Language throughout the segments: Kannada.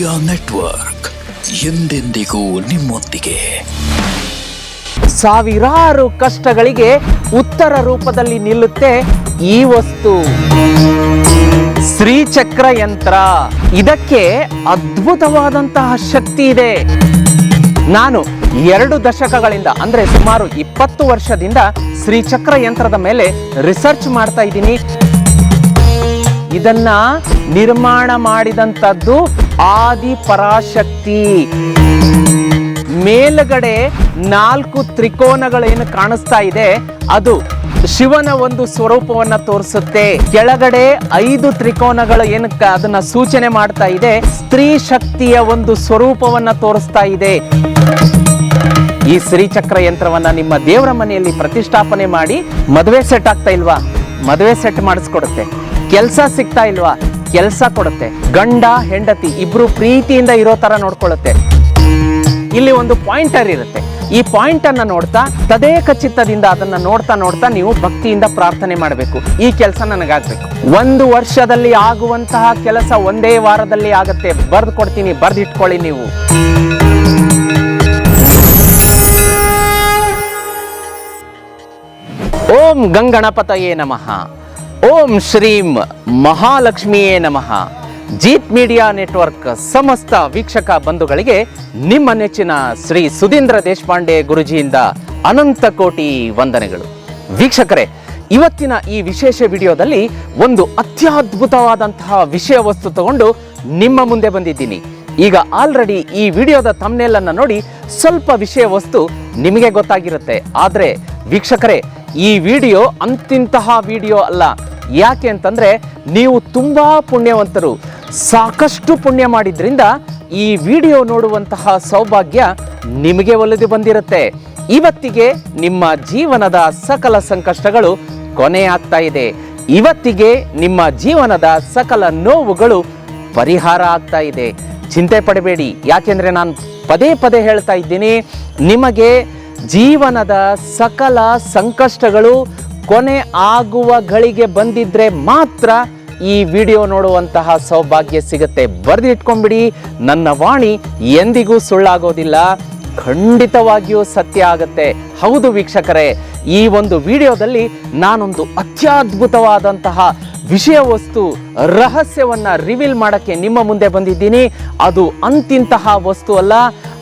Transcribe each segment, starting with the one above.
ಮೀಡಿಯಾ ನೆಟ್ವರ್ಕ್ ಎಂದೆಂದಿಗೂ ನಿಮ್ಮೊಂದಿಗೆ. ಸಾವಿರಾರು ಕಷ್ಟಗಳಿಗೆ ಉತ್ತರ ರೂಪದಲ್ಲಿ ನಿಲ್ಲುತ್ತೆ ಈ ವಸ್ತು. ಶ್ರೀಚಕ್ರ ಯಂತ್ರ. ಇದಕ್ಕೆ ಅದ್ಭುತವಾದಂತಹ ಶಕ್ತಿ ಇದೆ. ನಾನು ಎರಡು ದಶಕಗಳಿಂದ, ಅಂದ್ರೆ ಸುಮಾರು ಇಪ್ಪತ್ತು ವರ್ಷದಿಂದ ಶ್ರೀಚಕ್ರ ಯಂತ್ರದ ಮೇಲೆ ರಿಸರ್ಚ್ ಮಾಡ್ತಾ ಇದ್ದೀನಿ. ಇದನ್ನ ನಿರ್ಮಾಣ ಮಾಡಿದಂಥದ್ದು ಆದಿ ಪರಾಶಕ್ತಿ. ಮೇಲುಗಡೆ ನಾಲ್ಕು ತ್ರಿಕೋನಗಳೇನು ಕಾಣಿಸ್ತಾ ಇದೆ? ಅದು ಶಿವನ ಒಂದು ಸ್ವರೂಪವನ್ನ ತೋರಿಸುತ್ತೆ. ಕೆಳಗಡೆ ಐದು ತ್ರಿಕೋನಗಳು ಏನಕ್ಕೆ ಅದನ್ನ ಸೂಚನೆ ಮಾಡ್ತಾ ಇದೆ. ಸ್ತ್ರೀ ಶಕ್ತಿಯ ಒಂದು ಸ್ವರೂಪವನ್ನ ತೋರಿಸ್ತಾ ಇದೆ. ಈ ಶ್ರೀಚಕ್ರ ಯಂತ್ರವನ್ನ ನಿಮ್ಮ ದೇವರ ಮನೆಯಲ್ಲಿ ಪ್ರತಿಷ್ಠಾಪನೆ ಮಾಡಿ ಮದುವೆ ಸೆಟ್ ಆಗ್ತಾ ಇಲ್ವಾ? ಮದುವೆ ಸೆಟ್ ಮಾಡಿಸ್ಕೊಡುತ್ತೆ. ಕೆಲಸ ಸಿಗ್ತಾ ಇಲ್ವಾ? ಕೆಲಸ ಕೊಡುತ್ತೆ. ಗಂಡ, ಹೆಂಡತಿ ಇಬ್ರು ಪ್ರೀತಿಯಿಂದ ಇರೋ ತರ ನೋಡ್ಕೊಳ್ಳುತ್ತೆ. ಇಲ್ಲಿ ಒಂದು ಪಾಯಿಂಟರ್ ಇರುತ್ತೆ. ಈ ಪಾಯಿಂಟ್ ಅನ್ನ ನೋಡ್ತಾ, ತದೇಕ ಚಿತ್ತದಿಂದ ಅದನ್ನ ನೋಡ್ತಾ ನೋಡ್ತಾ ನೀವು ಭಕ್ತಿಯಿಂದ ಪ್ರಾರ್ಥನೆ ಮಾಡಬೇಕು. ಈ ಕೆಲಸ ನನಗಾಗಬೇಕು. ಒಂದು ವರ್ಷದಲ್ಲಿ ಆಗುವಂತಹ ಕೆಲಸ ಒಂದೇ ವಾರದಲ್ಲಿ ಆಗುತ್ತೆ. ಬರ್ದು ಕೊಡ್ತೀನಿ ಬರ್ದಿಟ್ಕೊಳ್ಳಿ ನೀವು. ಓಂ ಗಂಗಣಪತಯೇ ನಮಃ. ಓಂ ಶ್ರೀಂ ಮಹಾಲಕ್ಷ್ಮಿಯೇ ನಮಃ. ಜೀತ್ ಮೀಡಿಯಾ ನೆಟ್ವರ್ಕ್ ಸಮಸ್ತ ವೀಕ್ಷಕ ಬಂಧುಗಳಿಗೆ ನಿಮ್ಮ ನೆಚ್ಚಿನ ಶ್ರೀ ಸುಧೀಂದ್ರ ದೇಶಪಾಂಡೆ ಗುರುಜಿಯಿಂದ ಅನಂತ ಕೋಟಿ ವಂದನೆಗಳು. ವೀಕ್ಷಕರೇ, ಇವತ್ತಿನ ಈ ವಿಶೇಷ ವಿಡಿಯೋದಲ್ಲಿ ಒಂದು ಅತ್ಯದ್ಭುತವಾದಂತಹ ವಿಷಯ ವಸ್ತು ತಗೊಂಡು ನಿಮ್ಮ ಮುಂದೆ ಬಂದಿದ್ದೀನಿ. ಈಗ ಆಲ್ರೆಡಿ ಈ ವಿಡಿಯೋದ ತಮ್ನೆಲ್ ಅನ್ನ ನೋಡಿ ಸ್ವಲ್ಪ ವಿಷಯ ವಸ್ತು ನಿಮಗೆ ಗೊತ್ತಾಗಿರುತ್ತೆ. ಆದರೆ ವೀಕ್ಷಕರೇ, ಈ ವಿಡಿಯೋ ಅಂತಿಂತಹ ವಿಡಿಯೋ ಅಲ್ಲ. ಯಾಕೆ ಅಂತಂದ್ರೆ ನೀವು ತುಂಬಾ ಪುಣ್ಯವಂತರು. ಸಾಕಷ್ಟು ಪುಣ್ಯ ಮಾಡಿದ್ರಿಂದ ಈ ವಿಡಿಯೋ ನೋಡುವಂತಹ ಸೌಭಾಗ್ಯ ನಿಮಗೆ ಒಲಿದು ಬಂದಿರುತ್ತೆ. ಇವತ್ತಿಗೆ ನಿಮ್ಮ ಜೀವನದ ಸಕಲ ಸಂಕಷ್ಟಗಳು ಕೊನೆ ಆಗ್ತಾ ಇದೆ. ಇವತ್ತಿಗೆ ನಿಮ್ಮ ಜೀವನದ ಸಕಲ ನೋವುಗಳು ಪರಿಹಾರ ಆಗ್ತಾ ಇದೆ. ಚಿಂತೆ ಪಡಬೇಡಿ. ಯಾಕೆಂದ್ರೆ ನಾನು ಪದೇ ಪದೇ ಹೇಳ್ತಾ ಇದ್ದೀನಿ, ನಿಮಗೆ ಜೀವನದ ಸಕಲ ಸಂಕಷ್ಟಗಳು ಕೊನೆ ಆಗುವ ಗಳಿಗೆ ಬಂದಿದ್ರೆ ಮಾತ್ರ ಈ ವಿಡಿಯೋ ನೋಡುವಂತಹ ಸೌಭಾಗ್ಯ ಸಿಗುತ್ತೆ. ಬರೆದಿಟ್ಕೊಂಡ್ಬಿಡಿ. ನನ್ನ ವಾಣಿ ಎಂದಿಗೂ ಸುಳ್ಳಾಗೋದಿಲ್ಲ. ಖಂಡಿತವಾಗಿಯೂ ಸತ್ಯ ಆಗತ್ತೆ. ಹೌದು ವೀಕ್ಷಕರೇ, ಈ ಒಂದು ವಿಡಿಯೋದಲ್ಲಿ ನಾನೊಂದು ಅತ್ಯದ್ಭುತವಾದಂತಹ ವಿಷಯ ವಸ್ತು ರಹಸ್ಯವನ್ನ ರಿವೀಲ್ ಮಾಡಕ್ಕೆ ನಿಮ್ಮ ಮುಂದೆ ಬಂದಿದ್ದೀನಿ. ಅದು ಅಂತಿಂತಹ ವಸ್ತು ಅಲ್ಲ.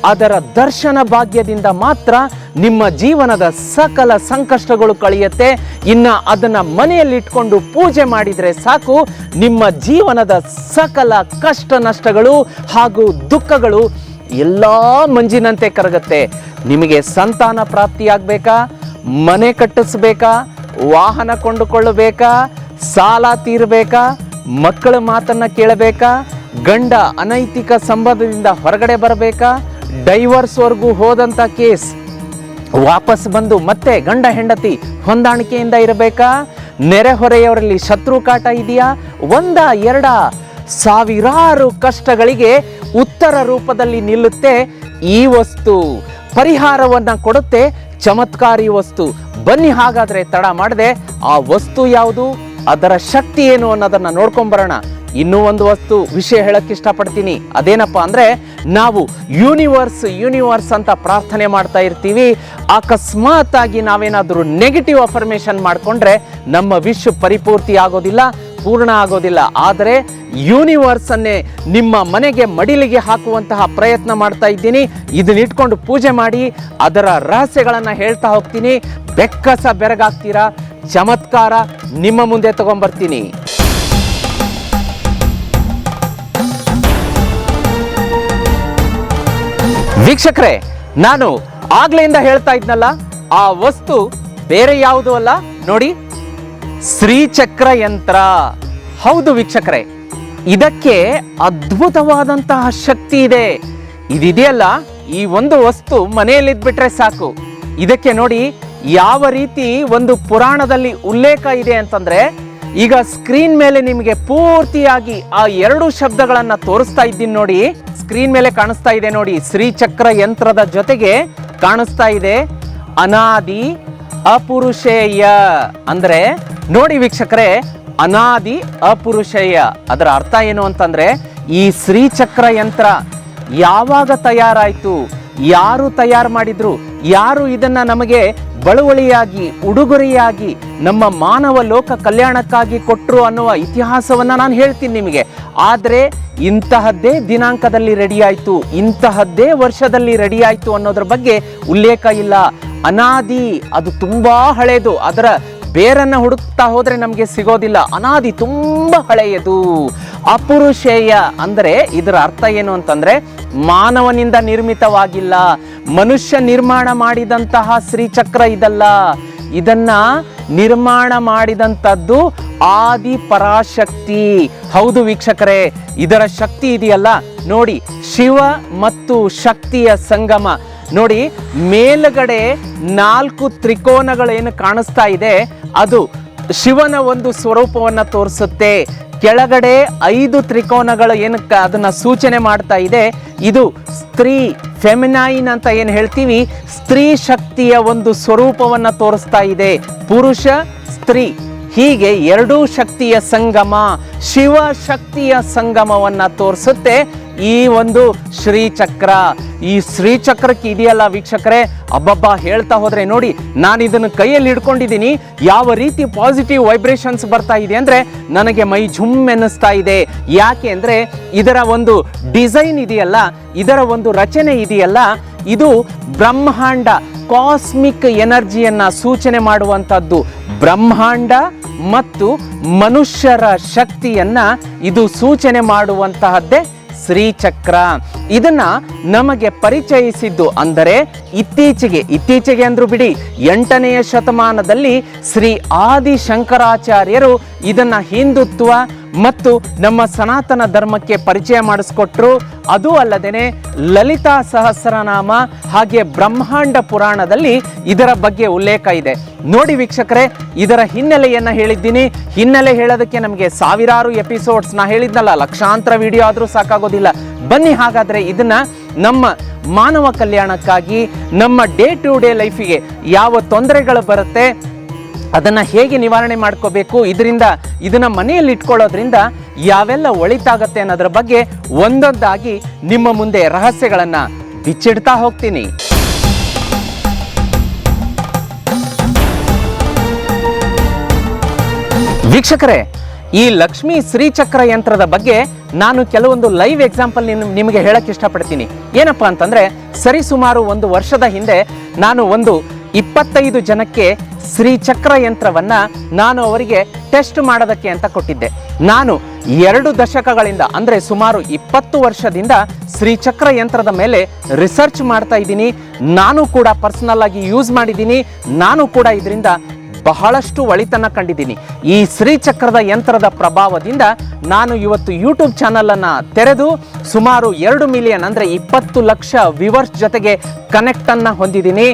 ಅದರ ದರ್ಶನ ಭಾಗ್ಯದಿಂದ ಮಾತ್ರ ನಿಮ್ಮ ಜೀವನದ ಸಕಲ ಸಂಕಷ್ಟಗಳು ಕಳೆಯುತ್ತೆ. ಇನ್ನ ಅದನ್ನ ಮನೆಯಲ್ಲಿ ಇಟ್ಕೊಂಡು ಪೂಜೆ ಮಾಡಿದ್ರೆ ಸಾಕು. ನಿಮ್ಮ ಜೀವನದ ಸಕಲ ಕಷ್ಟ ನಷ್ಟಗಳು ಹಾಗೂ ದುಃಖಗಳು ಎಲ್ಲ ಮಂಜಿನಂತೆ ಕರಗತ್ತೆ. ನಿಮಗೆ ಸಂತಾನ ಪ್ರಾಪ್ತಿಯಾಗಬೇಕಾ ಮನೆ ಕಟ್ಟಿಸ್ಬೇಕಾ? ವಾಹನ ಕೊಂಡುಕೊಳ್ಳಬೇಕಾ? ಸಾಲ ತೀರಬೇಕಾ? ಮಕ್ಕಳ ಮಾತನ್ನ ಕೇಳಬೇಕಾ? ಗಂಡ ಅನೈತಿಕ ಸಂಬಂಧದಿಂದ ಹೊರಗಡೆ ಬರಬೇಕಾ? ಡೈವರ್ಸ್ವರೆಗೂ ಹೋದಂಥ ಕೇಸ್. ವಾಪಸ್ ಬಂದು ಮತ್ತೆ ಗಂಡ ಹೆಂಡತಿ ಹೊಂದಾಣಿಕೆಯಿಂದ ಇರಬೇಕಾ? ನೆರೆಹೊರೆಯವರಲ್ಲಿ ಶತ್ರು ಕಾಟ ಇದೆಯಾ? ಒಂದ, ಎರಡ ಸಾವಿರಾರು ಕಷ್ಟಗಳಿಗೆ ಉತ್ತರ ರೂಪದಲ್ಲಿ ನಿಲ್ಲುತ್ತೆ ಈ ವಸ್ತು. ಪರಿಹಾರವನ್ನ ಕೊಡುತ್ತೆ ಚಮತ್ಕಾರಿ ವಸ್ತು. ಬನ್ನಿ ಹಾಗಾದ್ರೆ ತಡ ಮಾಡದೆ, ಆ ವಸ್ತು ಯಾವುದು? ಅದರ ಶಕ್ತಿ ಏನು ಅನ್ನೋದನ್ನ ನೋಡ್ಕೊಂಬರೋಣ. ಇನ್ನೂ ಒಂದು ವಸ್ತು ವಿಷಯ ಹೇಳಕ್ಕೆ ಇಷ್ಟಪಡ್ತೀನಿ. ಅದೇನಪ್ಪ ಅಂದ್ರೆ ನಾವು ಯೂನಿವರ್ಸ್ ಯೂನಿವರ್ಸ್ ಅಂತ ಪ್ರಾರ್ಥನೆ ಮಾಡ್ತಾ ಇರ್ತೀವಿ. ಅಕಸ್ಮಾತ್ ಆಗಿ ನಾವೇನಾದ್ರೂ ನೆಗೆಟಿವ್ ಅಫರ್ಮೇಶನ್ ಮಾಡಿಕೊಂಡ್ರೆ ನಮ್ಮ ವಿಶ್ ಪರಿಪೂರ್ತಿ ಆಗೋದಿಲ್ಲ, ಪೂರ್ಣ ಆಗೋದಿಲ್ಲ. ಆದರೆ ಯೂನಿವರ್ಸ್ ಅನ್ನೇ ನಿಮ್ಮ ಮನೆಗೆ ಮಡಿಲಿಗೆ ಹಾಕುವಂತಹ ಪ್ರಯತ್ನ ಮಾಡ್ತಾ ಇದ್ದೀನಿ. ಇದನ್ನ ಇಟ್ಕೊಂಡು ಪೂಜೆ ಮಾಡಿ, ಅದರ ರಹಸ್ಯಗಳನ್ನು ಹೇಳ್ತಾ ಹೋಗ್ತೀನಿ. ಬೆಕ್ಕಸ ಬೆರಗಾಗ್ತೀರಾ? ಚಮತ್ಕಾರ ನಿಮ್ಮ ಮುಂದೆ ತಗೊಂಡ್ಬರ್ತೀನಿ ವೀಕ್ಷಕರೇ, ನಾನು ಆಗ್ಲೆಯಿಂದ ಹೇಳ್ತಾ ಇದ್ನಲ್ಲ, ಆ ವಸ್ತು ಬೇರೆ ಯಾವುದು ಅಲ್ಲ? ನೋಡಿ ಶ್ರೀಚಕ್ರ ಯಂತ್ರ. ಹೌದು ವೀಕ್ಷಕರೇ, ಇದಕ್ಕೆ ಅದ್ಭುತವಾದಂತಹ ಶಕ್ತಿ ಇದೆ. ಇದಿದೆಯಲ್ಲ, ಈ ಒಂದು ವಸ್ತು ಮನೆಯಲ್ಲಿ ಇದ್ಬಿಟ್ರೆ ಸಾಕು. ಇದಕ್ಕೆ ನೋಡಿ, ಯಾವ ರೀತಿ ಒಂದು ಪುರಾಣದಲ್ಲಿ ಉಲ್ಲೇಖ ಇದೆ ಅಂತಂದ್ರೆ, ಈಗ ಸ್ಕ್ರೀನ್ ಮೇಲೆ ನಿಮಗೆ ಪೂರ್ತಿಯಾಗಿ ಆ ಎರಡು ಶಬ್ದಗಳನ್ನು ತೋರಿಸ್ತಾ ಇದ್ದೀನಿ ನೋಡಿ. ಸ್ಕ್ರೀನ್ ಮೇಲೆ ಕಾಣಿಸ್ತಾ ಇದೆ ನೋಡಿ. ಶ್ರೀಚಕ್ರ ಯಂತ್ರದ ಜೊತೆಗೆ ಕಾಣಿಸ್ತಾ ಇದೆ. ಅನಾದಿ ಅಪುರುಷೇಯ ಅಂದ್ರೆ ನೋಡಿ ವೀಕ್ಷಕರೇ, ಅನಾದಿ ಅಪುರುಷೇಯ. ಅದರ ಅರ್ಥ ಏನು ಅಂತಂದ್ರೆ, ಈ ಶ್ರೀಚಕ್ರ ಯಂತ್ರ ಯಾವಾಗ ತಯಾರಾಯಿತು, ಯಾರು ತಯಾರು ಮಾಡಿದ್ರು ಯಾರು ಇದನ್ನ ನಮಗೆ ಬಳುವಳಿಯಾಗಿ, ಉಡುಗೊರೆಯಾಗಿ ನಮ್ಮ ಮಾನವ ಲೋಕ ಕಲ್ಯಾಣಕ್ಕಾಗಿ ಕೊಟ್ಟರು ಅನ್ನುವ ಇತಿಹಾಸವನ್ನು ನಾನು ಹೇಳ್ತೀನಿ ನಿಮಗೆ. ಆದರೆ ಇಂತಹದ್ದೇ ದಿನಾಂಕದಲ್ಲಿ ರೆಡಿಯಾಯಿತು, ಇಂತಹದ್ದೇ ವರ್ಷದಲ್ಲಿ ರೆಡಿಯಾಯಿತು ಅನ್ನೋದ್ರ ಬಗ್ಗೆ ಉಲ್ಲೇಖ ಇಲ್ಲ. ಅನಾದಿ ಅದು ತುಂಬ ಹಳೇದು. ಅದರ ಬೇರನ್ನ ಹುಡುಕ್ತಾ ಹೋದರೆ ನಮಗೆ ಸಿಗೋದಿಲ್ಲ. ಅನಾದಿ ತುಂಬಾ ಹಳೆಯದು. ಅಪುರುಷೇಯ ಅಂದ್ರೆ ಇದರ ಅರ್ಥ ಏನು ಅಂತಂದ್ರೆ ಮಾನವನಿಂದ ನಿರ್ಮಿತವಾಗಿಲ್ಲ. ಮನುಷ್ಯ ನಿರ್ಮಾಣ ಮಾಡಿದಂತಹ ಶ್ರೀಚಕ್ರ ಇದಲ್ಲ. ಇದನ್ನ ನಿರ್ಮಾಣ ಮಾಡಿದಂಥದ್ದು ಆದಿ ಪರಾಶಕ್ತಿ. ಹೌದು ವೀಕ್ಷಕರೇ, ಇದರ ಶಕ್ತಿ ಇದೆಯಲ್ಲ? ನೋಡಿ, ಶಿವ ಮತ್ತು ಶಕ್ತಿಯ ಸಂಗಮ. ನೋಡಿ, ಮೇಲುಗಡೆ ನಾಲ್ಕು ತ್ರಿಕೋನಗಳೇನು ಕಾಣಿಸ್ತಾ ಇದೆ, ಅದು ಶಿವನ ಒಂದು ಸ್ವರೂಪವನ್ನು ತೋರಿಸುತ್ತೆ. ಕೆಳಗಡೆ ಐದು ತ್ರಿಕೋನಗಳು ಏನು ಅದನ್ನು ಅದನ್ನ ಸೂಚನೆ ಮಾಡ್ತಾ ಇದೆ. ಇದು ಸ್ತ್ರೀ ಫೆಮಿನೈನ್ ಅಂತ ಏನು ಹೇಳ್ತೀವಿ, ಸ್ತ್ರೀ ಶಕ್ತಿಯ ಒಂದು ಸ್ವರೂಪವನ್ನು ತೋರಿಸ್ತಾ ಇದೆ. ಪುರುಷ, ಸ್ತ್ರೀ. ಹೀಗೆ ಎರಡೂ ಶಕ್ತಿಯ ಸಂಗಮ ಶಿವ ಶಕ್ತಿಯ ಸಂಗಮವನ್ನ ತೋರಿಸುತ್ತೆ. ಈ ಒಂದು ಶ್ರೀಚಕ್ರ, ಈ ಶ್ರೀಚಕ್ರಕ್ಕೆ ಇದೆಯಲ್ಲ ವೀಕ್ಷಕರೇ? ಅಬ್ಬಬ್ಬಾ, ಹೇಳ್ತಾ ಹೋದ್ರೆ ನೋಡಿ, ನಾನು ಇದನ್ನು ಕೈಯಲ್ಲಿ ಹಿಡ್ಕೊಂಡಿದ್ದೀನಿ. ಯಾವ ರೀತಿ ಪಾಸಿಟಿವ್ ವೈಬ್ರೇಷನ್ಸ್ ಬರ್ತಾ ಇದೆ ಅಂದರೆ ನನಗೆ ಮೈ ಝುಮ್ ಎನ್ನಿಸ್ತಾ ಇದೆ. ಯಾಕೆ ಅಂದರೆ ಇದರ ಒಂದು ಡಿಸೈನ್ ಇದೆಯಲ್ಲ, ಇದರ ಒಂದು ರಚನೆ ಇದೆಯಲ್ಲ, ಇದು ಬ್ರಹ್ಮಾಂಡ ಕಾಸ್ಮಿಕ್ ಎನರ್ಜಿಯನ್ನು ಸೂಚನೆ ಮಾಡುವಂಥದ್ದು. ಬ್ರಹ್ಮಾಂಡ ಮತ್ತು ಮನುಷ್ಯರ ಶಕ್ತಿಯನ್ನು ಇದು ಸೂಚನೆ ಮಾಡುವಂತಹದ್ದೇ ಶ್ರೀಚಕ್ರ ಇದನ್ನ ನಮಗೆ ಪರಿಚಯಿಸಿದ್ದು ಅಂದರೆ ಇತ್ತೀಚೆಗೆ ಇತ್ತೀಚೆಗೆ ಅಂದ್ರು ಬಿಡಿ, ಎಂಟನೆಯ ಶತಮಾನದಲ್ಲಿ ಶ್ರೀ ಆದಿ ಶಂಕರಾಚಾರ್ಯರು ಇದನ್ನ ಹಿಂದುತ್ವ ಮತ್ತು ನಮ್ಮ ಸನಾತನ ಧರ್ಮಕ್ಕೆ ಪರಿಚಯ ಮಾಡಿಸ್ಕೊಟ್ರು. ಅದು ಅಲ್ಲದೇನೆ ಲಲಿತಾ ಸಹಸ್ರನಾಮ ಹಾಗೆ ಬ್ರಹ್ಮಾಂಡ ಪುರಾಣದಲ್ಲಿ ಇದರ ಬಗ್ಗೆ ಉಲ್ಲೇಖ ಇದೆ. ನೋಡಿ ವೀಕ್ಷಕರೇ, ಇದರ ಹಿನ್ನೆಲೆಯನ್ನ ಹೇಳಿದ್ದೀನಿ. ಹಿನ್ನೆಲೆ ಹೇಳೋದಕ್ಕೆ ನಮಗೆ ಸಾವಿರಾರು ಎಪಿಸೋಡ್ಸ್ ನಾ ಹೇಳಿದ್ನಲ್ಲ, ಲಕ್ಷಾಂತರ ವಿಡಿಯೋ ಆದರೂ ಸಾಕಾಗೋದಿಲ್ಲ. ಬನ್ನಿ ಹಾಗಾದರೆ ಇದನ್ನ ನಮ್ಮ ಮಾನವ ಕಲ್ಯಾಣಕ್ಕಾಗಿ, ನಮ್ಮ ಡೇ ಟು ಡೇ ಲೈಫಿಗೆ ಯಾವ ತೊಂದರೆಗಳು ಬರುತ್ತೆ ಅದನ್ನ ಹೇಗೆ ನಿವಾರಣೆ ಮಾಡ್ಕೋಬೇಕು? ಇದರಿಂದ ಇದನ್ನು ಮನೆಯಲ್ಲಿ ಇಟ್ಕೊಳ್ಳೋದ್ರಿಂದ ಯಾವೆಲ್ಲ ಒಳಿತಾಗತ್ತೆ ಅನ್ನೋದ್ರ ಬಗ್ಗೆ ಒಂದೊಂದಾಗಿ ನಿಮ್ಮ ಮುಂದೆ ರಹಸ್ಯಗಳನ್ನು ಬಿಚ್ಚಿಡ್ತಾ ಹೋಗ್ತೀನಿ. ವೀಕ್ಷಕರೇ, ಈ ಲಕ್ಷ್ಮೀ ಶ್ರೀಚಕ್ರ ಯಂತ್ರದ ಬಗ್ಗೆ ನಾನು ಕೆಲವೊಂದು ಲೈವ್ ಎಕ್ಸಾಂಪಲ್ ನಿಮಗೆ ಹೇಳಕ್ಕೆ ಇಷ್ಟಪಡ್ತೀನಿ. ಏನಪ್ಪಾ ಅಂತಂದರೆ, ಸರಿಸುಮಾರು ಒಂದು ವರ್ಷದ ಹಿಂದೆ ನಾನು ಒಂದು ಇಪ್ಪತ್ತೈದು ಜನಕ್ಕೆ ಶ್ರೀಚಕ್ರ ಯಂತ್ರವನ್ನ ನಾನು ಅವರಿಗೆ ಟೆಸ್ಟ್ ಮಾಡೋದಕ್ಕೆ ಅಂತ ಕೊಟ್ಟಿದ್ದೆ. ನಾನು ಎರಡು ದಶಕಗಳಿಂದ, ಅಂದ್ರೆ ಸುಮಾರು ಇಪ್ಪತ್ತು ವರ್ಷದಿಂದ ಶ್ರೀಚಕ್ರ ಯಂತ್ರದ ಮೇಲೆ ರಿಸರ್ಚ್ ಮಾಡ್ತಾ ಇದ್ದೀನಿ. ನಾನು ಕೂಡ ಪರ್ಸನಲ್ ಆಗಿ ಯೂಸ್ ಮಾಡಿದ್ದೀನಿ. ನಾನು ಕೂಡ ಇದರಿಂದ ಬಹಳಷ್ಟು ಒಳಿತನ್ನ ಕಂಡಿದ್ದೀನಿ. ಈ ಶ್ರೀಚಕ್ರದ ಯಂತ್ರದ ಪ್ರಭಾವದಿಂದ ನಾನು ಇವತ್ತು ಯೂಟ್ಯೂಬ್ ಚಾನಲನ್ನು ತೆರೆದು ಸುಮಾರು ಎರಡು ಮಿಲಿಯನ್ ಅಂದ್ರೆ ಇಪ್ಪತ್ತು ಲಕ್ಷ ವಿವರ್ಸ್ ಜೊತೆಗೆ ಕನೆಕ್ಟ್ ಅನ್ನ ಹೊಂದಿದ್ದೀನಿ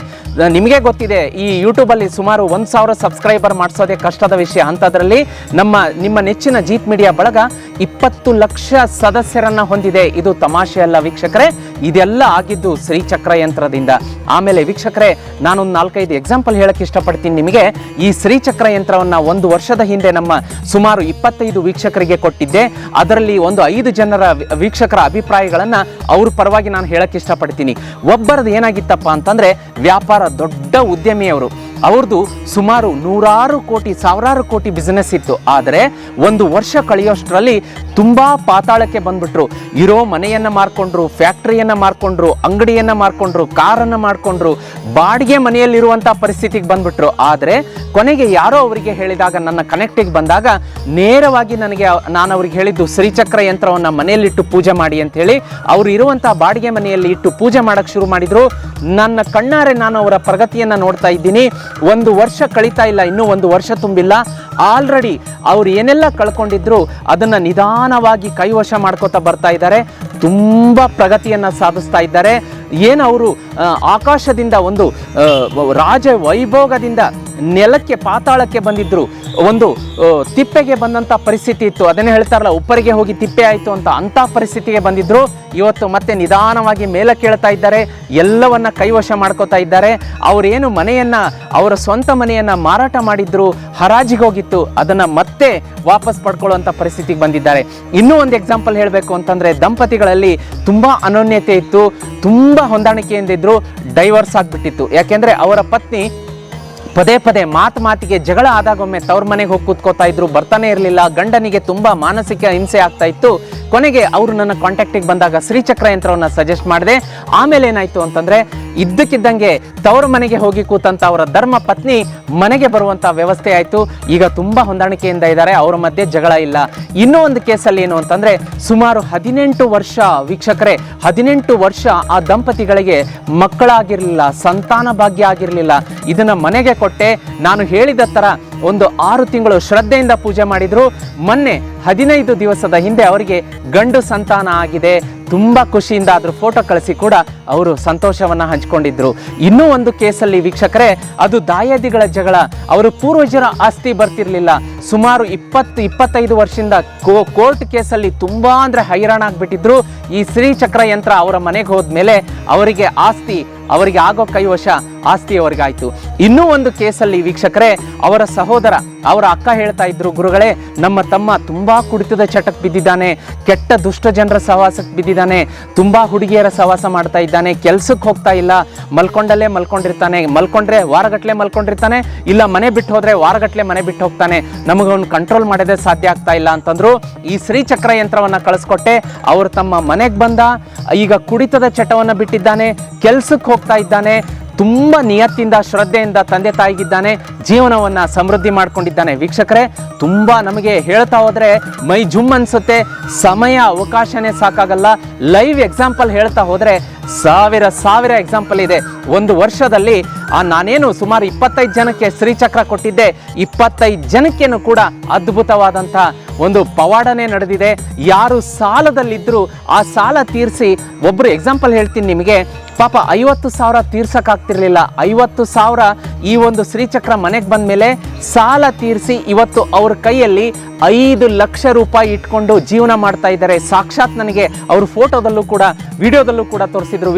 ನಿಮಗೆ ಗೊತ್ತಿದೆ, ಈ ಯೂಟ್ಯೂಬಲ್ಲಿ ಸುಮಾರು ಒಂದ್ ಸಾವಿರ ಸಬ್ಸ್ಕ್ರೈಬರ್ ಮಾಡಿಸೋದೇ ಕಷ್ಟದ ವಿಷಯ ಅಂಥದ್ರಲ್ಲಿ ನಮ್ಮ, ನಿಮ್ಮ ನೆಚ್ಚಿನ ಜೀತ್ ಮೀಡಿಯಾ ಬಳಗ ಇಪ್ಪತ್ತು ಲಕ್ಷ ಸದಸ್ಯರನ್ನ ಹೊಂದಿದೆ. ಇದು ತಮಾಷೆ ಅಲ್ಲ ವೀಕ್ಷಕರೇ, ಇದೆಲ್ಲ ಆಗಿದ್ದು ಶ್ರೀಚಕ್ರ ಯಂತ್ರದಿಂದ. ಆಮೇಲೆ ವೀಕ್ಷಕರೇ, ನಾನೊಂದು ನಾಲ್ಕೈದು ಎಕ್ಸಾಂಪಲ್ ಹೇಳಕ್ ಇಷ್ಟಪಡ್ತೀನಿ ನಿಮಗೆ. ಈ ಶ್ರೀಚಕ್ರ ಯಂತ್ರವನ್ನ ಒಂದು ವರ್ಷದ ಹಿಂದೆ ನಮ್ಮ ಸುಮಾರು ಇಪ್ಪತ್ತೈದು ವೀಕ್ಷಕರಿಗೆ ಕೊಟ್ಟಿದ್ದೆ ಅದರಲ್ಲಿ ಒಂದು ಐದು ಜನರ ವೀಕ್ಷಕರ ಅಭಿಪ್ರಾಯಗಳನ್ನು ಅವ್ರ ಪರವಾಗಿ ನಾನು ಹೇಳಕ್ಕೆ ಇಷ್ಟಪಡ್ತೀನಿ. ಒಬ್ಬರದ್ದು ಏನಾಗಿತ್ತಪ್ಪ ಅಂತಂದರೆ ವ್ಯಾಪಾರ ದೊಡ್ಡ ಉದ್ಯಮಿಯವರು. ಅವ್ರದ್ದು ಸುಮಾರು ನೂರಾರು ಕೋಟಿ, ಸಾವಿರಾರು ಕೋಟಿ ಬಿಸ್ನೆಸ್ ಇತ್ತು. ಆದರೆ ಒಂದು ವರ್ಷ ಕಳೆಯೋಷ್ಟರಲ್ಲಿ ತುಂಬ ಪಾತಾಳಕ್ಕೆ ಬಂದ್ಬಿಟ್ರು. ಇರೋ ಮನೆಯನ್ನು ಮಾರ್ಕೊಂಡ್ರು, ಫ್ಯಾಕ್ಟ್ರಿಯನ್ನು ಮಾರ್ಕೊಂಡ್ರು, ಅಂಗಡಿಯನ್ನು ಮಾರ್ಕೊಂಡ್ರು, ಕಾರನ್ನು ಮಾರ್ಕೊಂಡ್ರು, ಬಾಡಿಗೆ ಮನೆಯಲ್ಲಿರುವಂಥ ಪರಿಸ್ಥಿತಿಗೆ ಬಂದ್ಬಿಟ್ರು. ಆದರೆ ಕೊನೆಗೆ ಯಾರೋ ಅವರಿಗೆ ಹೇಳಿದಾಗ, ನನ್ನ ಕನೆಕ್ಟಿಗೆ ಬಂದಾಗ ನೇರವಾಗಿ ನನಗೆ ನಾನು ಅವ್ರಿಗೆ ಹೇಳಿದ್ದು ಶ್ರೀಚಕ್ರ ಯಂತ್ರವನ್ನು ಮನೆಯಲ್ಲಿಟ್ಟು ಪೂಜೆ ಮಾಡಿ ಅಂತ ಹೇಳಿ ಅವ್ರು ಇರುವಂಥ ಬಾಡಿಗೆ ಮನೆಯಲ್ಲಿ ಇಟ್ಟು ಪೂಜೆ ಮಾಡೋಕ್ಕೆ ಶುರು ಮಾಡಿದರು. ನನ್ನ ಕಣ್ಣಾರೆ ನಾನು ಅವರ ಪ್ರಗತಿಯನ್ನು ನೋಡ್ತಾ ಇದ್ದೀನಿ. ಒಂದು ವರ್ಷ ಕಳೀತಾ ಇಲ್ಲ, ಇನ್ನೂ ಒಂದು ವರ್ಷ ತುಂಬಿಲ್ಲ. ಆಲ್ರೆಡಿ ಅವ್ರು ಏನೆಲ್ಲ ಕಳ್ಕೊಂಡಿದ್ರು ಅದನ್ನ ನಿಧಾನವಾಗಿ ಕೈವಶ ಮಾಡ್ಕೋತಾ ಬರ್ತಾ ಇದ್ದಾರೆ. ತುಂಬ ಪ್ರಗತಿಯನ್ನ ಸಾಧಿಸ್ತಾ ಇದ್ದಾರೆ. ಏನು ಅವರು ಆಕಾಶದಿಂದ ಒಂದು ರಾಜ ವೈಭೋಗದಿಂದ ನೆಲಕ್ಕೆ, ಪಾತಾಳಕ್ಕೆ ಬಂದಿದ್ರು. ಒಂದು ತಿಪ್ಪೆಗೆ ಬಂದಂತ ಪರಿಸ್ಥಿತಿ ಇತ್ತು. ಅದನ್ನೇ ಹೇಳ್ತಾರಲ್ಲ, ಉಪ್ಪರಿಗೆ ಹೋಗಿ ತಿಪ್ಪೆ ಆಯಿತು ಅಂತ. ಅಂಥ ಪರಿಸ್ಥಿತಿಗೆ ಬಂದಿದ್ರು. ಇವತ್ತು ಮತ್ತೆ ನಿಧಾನವಾಗಿ ಮೇಲೆ ಕೇಳ್ತಾ ಇದ್ದಾರೆ. ಎಲ್ಲವನ್ನ ಕೈವಶ ಮಾಡ್ಕೋತಾ ಇದ್ದಾರೆ. ಅವರೇನು ಮನೆಯನ್ನ, ಅವರ ಸ್ವಂತ ಮನೆಯನ್ನ ಮಾರಾಟ ಮಾಡಿದ್ರು, ಹರಾಜಿಗೆ ಹೋಗಿತ್ತು. ಅದನ್ನ ಮತ್ತೆ ವಾಪಸ್ ಪಡ್ಕೊಳ್ಳುವಂಥ ಪರಿಸ್ಥಿತಿಗೆ ಬಂದಿದ್ದಾರೆ. ಇನ್ನೂ ಒಂದು ಎಕ್ಸಾಂಪಲ್ ಹೇಳಬೇಕು ಅಂತಂದ್ರೆ, ದಂಪತಿಗಳಲ್ಲಿ ತುಂಬಾ ಅನನ್ಯತೆ ಇತ್ತು. ತುಂಬಾ ಹೊಂದಾಣಿಕೆಯಿಂದ ಇದ್ರು. ಡೈವರ್ಸ್ ಆಗಿಬಿಟ್ಟಿತ್ತು. ಯಾಕೆಂದ್ರೆ ಅವರ ಪತ್ನಿ ಪದೇ ಪದೇ ಮಾತು ಮಾತಿಗೆ ಜಗಳ ಆದಾಗೊಮ್ಮೆ ತವ್ರ ಮನೆಗೆ ಹೋಗಿ ಕೂತ್ಕೋತಾ ಇದ್ರು, ಬರ್ತಾನೆ ಇರಲಿಲ್ಲ, ಗಂಡನಿಗೆ ತುಂಬಾ ಮಾನಸಿಕ ಹಿಂಸೆ ಆಗ್ತಾ ಇತ್ತು. ಕೊನೆಗೆ ಅವರು ನನ್ನ ಕಾಂಟ್ಯಾಕ್ಟಿಗೆ ಬಂದಾಗ ಶ್ರೀಚಕ್ರ ಯಂತ್ರವನ್ನು ಸಜೆಸ್ಟ್ ಮಾಡಿದೆ. ಆಮೇಲೆ ಏನಾಯಿತು ಅಂತಂದರೆ, ಇದ್ದಕ್ಕಿದ್ದಂಗೆ ತವರ ಮನೆಗೆ ಹೋಗಿ ಕೂತಂಥ ಅವರ ಧರ್ಮ ಪತ್ನಿ ಮನೆಗೆ ಬರುವಂಥ ವ್ಯವಸ್ಥೆ ಆಯಿತು. ಈಗ ತುಂಬ ಹೊಂದಾಣಿಕೆಯಿಂದ ಇದ್ದಾರೆ, ಅವರ ಮಧ್ಯೆ ಜಗಳ ಇಲ್ಲ. ಇನ್ನೂ ಒಂದು ಕೇಸಲ್ಲಿ ಏನು ಅಂತಂದರೆ, ಸುಮಾರು ಹದಿನೆಂಟು ವರ್ಷ ವೀಕ್ಷಕರೇ, ಹದಿನೆಂಟು ವರ್ಷ ಆ ದಂಪತಿಗಳಿಗೆ ಮಕ್ಕಳಾಗಿರಲಿಲ್ಲ, ಸಂತಾನ ಭಾಗ್ಯ ಆಗಿರಲಿಲ್ಲ. ಇದನ್ನು ಮನೆಗೆ ಕೊಟ್ಟೆ. ನಾನು ಹೇಳಿದ ತರ ಒಂದು ಆರು ತಿಂಗಳು ಶ್ರದ್ಧೆಯಿಂದ ಪೂಜೆ ಮಾಡಿದ್ರು. ಮೊನ್ನೆ ಹದಿನೈದು ದಿವಸದ ಹಿಂದೆ ಅವರಿಗೆ ಗಂಡು ಸಂತಾನ ಆಗಿದೆ. ತುಂಬ ಖುಷಿಯಿಂದ ಅದ್ರ ಫೋಟೋ ಕಳಿಸಿ ಕೂಡ ಅವರು ಸಂತೋಷವನ್ನ ಹಂಚಿಕೊಂಡಿದ್ರು. ಇನ್ನೂ ಒಂದು ಕೇಸಲ್ಲಿ ವೀಕ್ಷಕರೇ, ಅದು ದಾಯಾದಿಗಳ ಜಗಳ. ಅವರು ಪೂರ್ವಜರ ಆಸ್ತಿ ಬರ್ತಿರಲಿಲ್ಲ. ಸುಮಾರು ಇಪ್ಪತ್ತು, ಇಪ್ಪತ್ತೈದು ವರ್ಷದಿಂದ ಕೋ- ಕೋರ್ಟ್ ಕೇಸಲ್ಲಿ ತುಂಬಾ ಅಂದ್ರೆ ಹೈರಾಣ ಆಗ್ಬಿಟ್ಟಿದ್ರು. ಈ ಶ್ರೀಚಕ್ರ ಯಂತ್ರ ಅವರ ಮನೆಗೆ ಹೋದ್ಮೇಲೆ ಅವರಿಗೆ ಆಸ್ತಿ, ಅವರಿಗೆ ಆಗೋ ಕೈವಶ ಆಸ್ತಿ ಅವರಿಗಾಯ್ತು ಇನ್ನೂ ಒಂದು ಕೇಸಲ್ಲಿ ವೀಕ್ಷಕರೇ, ಅವರ ಸಹೋದರ, ಅವರ ಅಕ್ಕ ಹೇಳ್ತಾ ಇದ್ರು, ಗುರುಗಳೇ, ನಮ್ಮ ತಮ್ಮ ತುಂಬಾ ಕುಡಿತದ ಚಟಕ್ಕೆ ಬಿದ್ದಿದ್ದಾನೆ, ಕೆಟ್ಟ ದುಷ್ಟ ಜನರ ಸಹವಾಸಕ್ಕೆ ಬಿದ್ದಿದ್ದಾನೆ, ತುಂಬಾ ಹುಡುಗಿಯರ ಸಹವಾಸ ಮಾಡ್ತಾ ಇದ್ದಾನೆ ಕೆಲ್ಸಕ್ಕೆ ಹೋಗ್ತಾ ಇಲ್ಲ, ಮಲ್ಕೊಂಡಲ್ಲೇ ಮಲ್ಕೊಂಡಿರ್ತಾನೆ, ಮಲ್ಕೊಂಡ್ರೆ ವಾರಗಟ್ಲೆ ಮಲ್ಕೊಂಡಿರ್ತಾನೆ, ಇಲ್ಲ ಮನೆ ಬಿಟ್ಟು ಹೋದ್ರೆ ವಾರಗಟ್ಲೆ ಮನೆ ಬಿಟ್ಟು ಹೋಗ್ತಾನೆ ನಮಗವನು ಕಂಟ್ರೋಲ್ ಮಾಡೋದೇ ಸಾಧ್ಯ ಆಗ್ತಾ ಇಲ್ಲ ಅಂತಂದ್ರು ಈ ಶ್ರೀಚಕ್ರ ಯಂತ್ರವನ್ನ ಕಳಿಸ್ಕೊಟ್ಟೆ. ಅವರು ತಮ್ಮ ಮನೆಗೆ ಬಂದ, ಈಗ ಕುಡಿತದ ಚಟವನ್ನ ಬಿಟ್ಟಿದ್ದಾನೆ ಕೆಲ್ಸಕ್ಕೆ ಹೋಗ್ತಾ ಇದ್ದಾನೆ ತುಂಬ ನಿಯತ್ತಿಂದ, ಶ್ರದ್ಧೆಯಿಂದ ತಂದೆ ತಾಯಿಗಿದ್ದಾನೆ, ಜೀವನವನ್ನು ಸಮೃದ್ಧಿ ಮಾಡ್ಕೊಂಡಿದ್ದಾನೆ. ವೀಕ್ಷಕರೇ, ತುಂಬ ನಮಗೆ ಹೇಳ್ತಾ ಹೋದರೆ ಮೈ ಜುಮ್ ಅನ್ಸುತ್ತೆ. ಸಮಯ, ಅವಕಾಶನೇ ಸಾಕಾಗಲ್ಲ. ಲೈವ್ ಎಕ್ಸಾಂಪಲ್ ಹೇಳ್ತಾ ಹೋದರೆ ಸಾವಿರ ಸಾವಿರ ಎಕ್ಸಾಂಪಲ್ ಇದೆ. ಒಂದು ವರ್ಷದಲ್ಲಿ, ಆ ನಾನೇನು ಸುಮಾರು ಇಪ್ಪತ್ತೈದು ಜನಕ್ಕೆ ಶ್ರೀಚಕ್ರ ಕೊಟ್ಟಿದ್ದೆ. ಇಪ್ಪತ್ತೈದು ಜನಕ್ಕೇನು ಕೂಡ ಅದ್ಭುತವಾದಂಥ ಒಂದು ಪವಾಡನೆ ನಡೆದಿದೆ. ಯಾರು ಸಾಲದಲ್ಲಿದ್ದರೂ ಆ ಸಾಲ ತೀರಿಸಿ ಒಬ್ಬರು ಎಕ್ಸಾಂಪಲ್ ಹೇಳ್ತೀನಿ ನಿಮಗೆ. ಪಾಪ ಐವತ್ತು ಸಾವಿರ ತೀರ್ಸಕ್ಕಾಗ್ತಿರ್ಲಿಲ್ಲ. ಐವತ್ತು ಸಾವಿರ ಈ ಒಂದು ಶ್ರೀಚಕ್ರ ಮನೆಗೆ ಬಂದ ಮೇಲೆ ಸಾಲ ತೀರಿಸಿ ಇವತ್ತು ಅವ್ರ ಕೈಯಲ್ಲಿ ಐದು ಲಕ್ಷ ರೂಪಾಯಿ ಇಟ್ಕೊಂಡು ಜೀವನ ಮಾಡ್ತಾ ಇದ್ದಾರೆ. ಸಾಕ್ಷಾತ್ ನನಗೆ ಅವ್ರ ಫೋಟೋದಲ್ಲೂ ಕೂಡ, ವಿಡಿಯೋದಲ್ಲೂ ಕೂಡ ತೋರಿಸಿದ್ರು.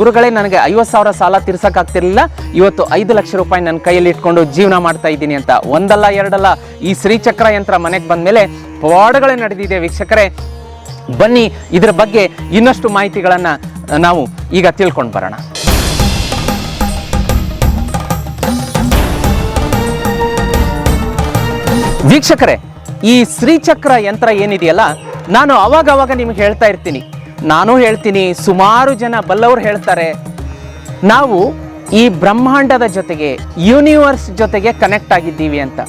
ಗುರುಗಳೇ ನನಗೆ ಐವತ್ತು ಸಾವಿರ ಸಾಲ ತೀರ್ಸಕ್ಕಾಗ್ತಿರ್ಲಿಲ್ಲ. ಇವತ್ತು ಐದು ಲಕ್ಷ ರೂಪಾಯಿ ನನ್ನ ಕೈಯಲ್ಲಿ ಇಟ್ಕೊಂಡು ಜೀವನ ಮಾಡ್ತಾ ಇದ್ದೀನಿ ಅಂತ. ಒಂದಲ್ಲ, ಎರಡಲ್ಲ ಈ ಶ್ರೀಚಕ್ರ ಯಂತ್ರ ಮನೆಗೆ ಬಂದ್ಮೇಲೆ ಪವಾಡಗಳೇ ನಡೆದಿದೆ. ವೀಕ್ಷಕರೇ, ಬನ್ನಿ ಇದರ ಬಗ್ಗೆ ಇನ್ನಷ್ಟು ಮಾಹಿತಿಗಳನ್ನ ನಾವು ಈಗ ತಿಳ್ಕೊಂಡು ಬರೋಣ. ವೀಕ್ಷಕರೇ, ಈ ಶ್ರೀಚಕ್ರ ಯಂತ್ರ ಏನಿದೆಯಲ್ಲ, ನಾನು ಅವಾಗ ಅವಾಗ ನಿಮ್ಗೆ ಹೇಳ್ತಾ ಇರ್ತೀನಿ. ನಾನು ಹೇಳ್ತೀನಿ, ಸುಮಾರು ಜನ ಬಲ್ಲವರು ಹೇಳ್ತಾರೆ. ನಾವು ಈ ಬ್ರಹ್ಮಾಂಡದ ಜೊತೆಗೆ ಯೂನಿವರ್ಸ್ ಜೊತೆಗೆ ಕನೆಕ್ಟ್ ಆಗಿದ್ದೀವಿ ಅಂತ.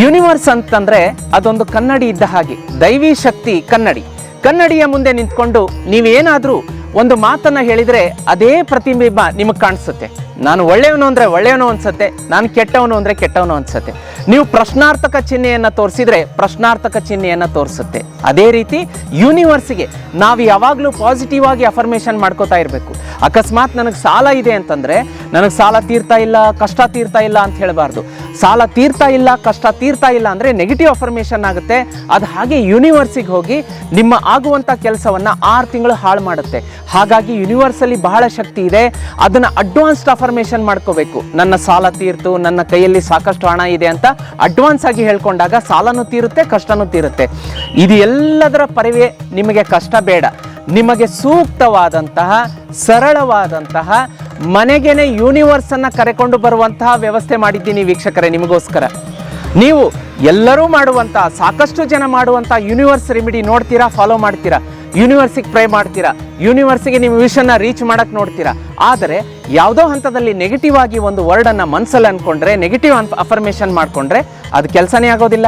ಯೂನಿವರ್ಸ್ ಅಂತಂದ್ರೆ ಅದೊಂದು ಕನ್ನಡಿ ಇದ್ದ ಹಾಗೆ, ದೈವಿ ಶಕ್ತಿ ಕನ್ನಡಿ. ಕನ್ನಡಿಯ ಮುಂದೆ ನಿಂತ್ಕೊಂಡು ನೀವೇನಾದ್ರೂ ಒಂದು ಮಾತನ್ನ ಹೇಳಿದ್ರೆ ಅದೇ ಪ್ರತಿಬಿಂಬ ನಿಮಗೆ ಕಾಣಿಸುತ್ತೆ. ನಾನು ಒಳ್ಳೆಯವನು ಅಂದ್ರೆ ಒಳ್ಳೆಯವನು ಅನ್ಸುತ್ತೆ, ನಾನು ಕೆಟ್ಟವನು ಅಂದ್ರೆ ಕೆಟ್ಟವನು ಅನ್ಸುತ್ತೆ. ನೀವು ಪ್ರಶ್ನಾರ್ಥಕ ಚಿಹ್ನೆಯನ್ನ ತೋರಿಸಿದ್ರೆ ಪ್ರಶ್ನಾರ್ಥಕ ಚಿಹ್ನೆಯನ್ನ ತೋರಿಸುತ್ತೆ. ಅದೇ ರೀತಿ ಯೂನಿವರ್ಸಿಗೆ ನಾವು ಯಾವಾಗಲೂ ಪಾಸಿಟಿವ್ ಆಗಿ ಅಫರ್ಮೇಷನ್ ಮಾಡ್ಕೋತಾ ಇರಬೇಕು. ಅಕಸ್ಮಾತ್ ನನಗೆ ಸಾಲ ಇದೆ ಅಂತಂದ್ರೆ, ನನಗೆ ಸಾಲ ತೀರ್ತಾ ಇಲ್ಲ, ಕಷ್ಟ ತೀರ್ತಾ ಇಲ್ಲ ಅಂತ ಹೇಳಬಾರ್ದು. ಸಾಲ ತೀರ್ತಾ ಇಲ್ಲ, ಕಷ್ಟ ತೀರ್ತಾ ಇಲ್ಲ ಅಂದ್ರೆ ನೆಗೆಟಿವ್ ಅಫರ್ಮೇಷನ್ ಆಗುತ್ತೆ. ಅದು ಹಾಗೆ ಯೂನಿವರ್ಸಿಗೆ ಹೋಗಿ ನಿಮ್ಮ ಆಗುವಂತ ಕೆಲಸವನ್ನ ಆರು ತಿಂಗಳು ಹಾಳು ಮಾಡುತ್ತೆ. ಹಾಗಾಗಿ ಯೂನಿವರ್ಸಲ್ಲಿ ಬಹಳ ಶಕ್ತಿ ಇದೆ. ಅದನ್ನ ಅಡ್ವಾನ್ಸ್ಡ್ ಅಫರ್ಮೇಷನ್ ಮಾಡ್ಕೋಬೇಕು. ನನ್ನ ಸಾಲ ತೀರ್ತು, ನನ್ನ ಕೈಯಲ್ಲಿ ಸಾಕಷ್ಟು ಹಣ ಇದೆ ಅಂತ ಅಡ್ವಾನ್ಸ್ ಆಗಿ ಹೇಳ್ಕೊಂಡಾಗ ಸಾಲನೂ ತೀರುತ್ತೆ, ಕಷ್ಟನೂ ತೀರುತ್ತೆ. ಇದು ಎಲ್ಲದರ ಪರಿವೆ ನಿಮಗೆ ಕಷ್ಟ ಬೇಡ. ನಿಮಗೆ ಸೂಕ್ತವಾದಂತಹ, ಸರಳವಾದಂತಹ, ಮನೆಗೇನೆ ಯೂನಿವರ್ಸನ್ನು ಕರೆಕೊಂಡು ಬರುವಂತಹ ವ್ಯವಸ್ಥೆ ಮಾಡಿದ್ದೀನಿ ವೀಕ್ಷಕರೇ, ನಿಮಗೋಸ್ಕರ. ನೀವು ಎಲ್ಲರೂ ಮಾಡುವಂತಹ, ಸಾಕಷ್ಟು ಜನ ಮಾಡುವಂಥ ಯೂನಿವರ್ಸ್ ರೆಮಿಡಿ ನೋಡ್ತೀರಾ ಫಾಲೋ ಮಾಡ್ತೀರಾ? ಯೂನಿವರ್ಸಿಗೆ ಪ್ರೇ ಮಾಡ್ತೀರಾ? ಯೂನಿವರ್ಸಿಗೆ ನಿಮ್ಮ ವಿಷನ್ನ ರೀಚ್ ಮಾಡಕ್ ನೋಡ್ತೀರಾ. ಆದರೆ, ಯಾವುದೋ ಹಂತದಲ್ಲಿ ನೆಗೆಟಿವ್ ಆಗಿ ಒಂದು ವರ್ಡನ್ನು ಮನಸ್ಸಲ್ಲಿ ಅನ್ಕೊಂಡ್ರೆ ನೆಗೆಟಿವ್ ಅಫರ್ಮೇಷನ್ ಮಾಡ್ಕೊಂಡ್ರೆ, ಅದು ಕೆಲಸನೇ ಆಗೋದಿಲ್ಲ.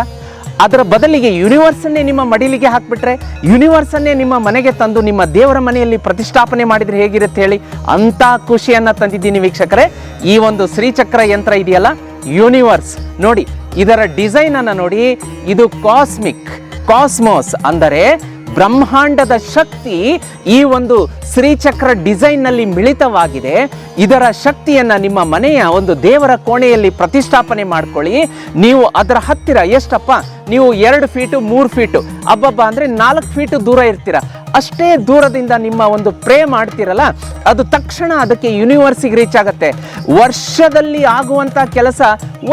ಅದರ ಬದಲಿಗೆ ಯೂನಿವರ್ಸನ್ನೇ ನಿಮ್ಮ ಮಡಿಲಿಗೆ ಹಾಕ್ಬಿಟ್ರೆ ಯೂನಿವರ್ಸನ್ನೇ ನಿಮ್ಮ ಮನೆಗೆ ತಂದು ನಿಮ್ಮ ದೇವರ ಮನೆಯಲ್ಲಿ ಪ್ರತಿಷ್ಠಾಪನೆ ಮಾಡಿದ್ರೆ ಹೇಗಿರುತ್ತೆ ಹೇಳಿ ಅಂಥ ಖುಷಿಯನ್ನ ತಂದಿದ್ದೀನಿ ವೀಕ್ಷಕರೇ. ಈ ಒಂದು ಶ್ರೀಚಕ್ರ ಯಂತ್ರ ಇದೆಯಲ್ಲ? ಯೂನಿವರ್ಸ್ ನೋಡಿ, ಇದರ ಡಿಸೈನ್ ಅನ್ನ ನೋಡಿ, ಇದು ಕಾಸ್ಮಿಕ್ ಕಾಸ್ಮೋಸ್ ಅಂದರೆ ಬ್ರಹ್ಮಾಂಡದ ಶಕ್ತಿ ಈ ಒಂದು ಶ್ರೀಚಕ್ರ ಡಿಸೈನ್ನಲ್ಲಿ ಮಿಳಿತವಾಗಿದೆ. ಇದರ ಶಕ್ತಿಯನ್ನ ನಿಮ್ಮ ಮನೆಯ ಒಂದು ದೇವರ ಕೋಣೆಯಲ್ಲಿ ಪ್ರತಿಷ್ಠಾಪನೆ ಮಾಡ್ಕೊಳ್ಳಿ. ನೀವು ಅದರ ಹತ್ತಿರ ಎಷ್ಟಪ್ಪ ನೀವು ಎರಡು ಫೀಟು ಮೂರು ಫೀಟು ಅಬ್ಬಬ್ಬ ಅಂದರೆ ನಾಲ್ಕು ಫೀಟು ದೂರ ಇರ್ತೀರ. ಅಷ್ಟೇ ದೂರದಿಂದ ನಿಮ್ಮ ಒಂದು ಪ್ರೇ ಮಾಡ್ತಿರಲ್ಲ, ಅದು ತಕ್ಷಣ ಅದಕ್ಕೆ ಯೂನಿವರ್ಸಿಗೆ ರೀಚ್ ಆಗುತ್ತೆ. ವರ್ಷದಲ್ಲಿ ಆಗುವಂಥ ಕೆಲಸ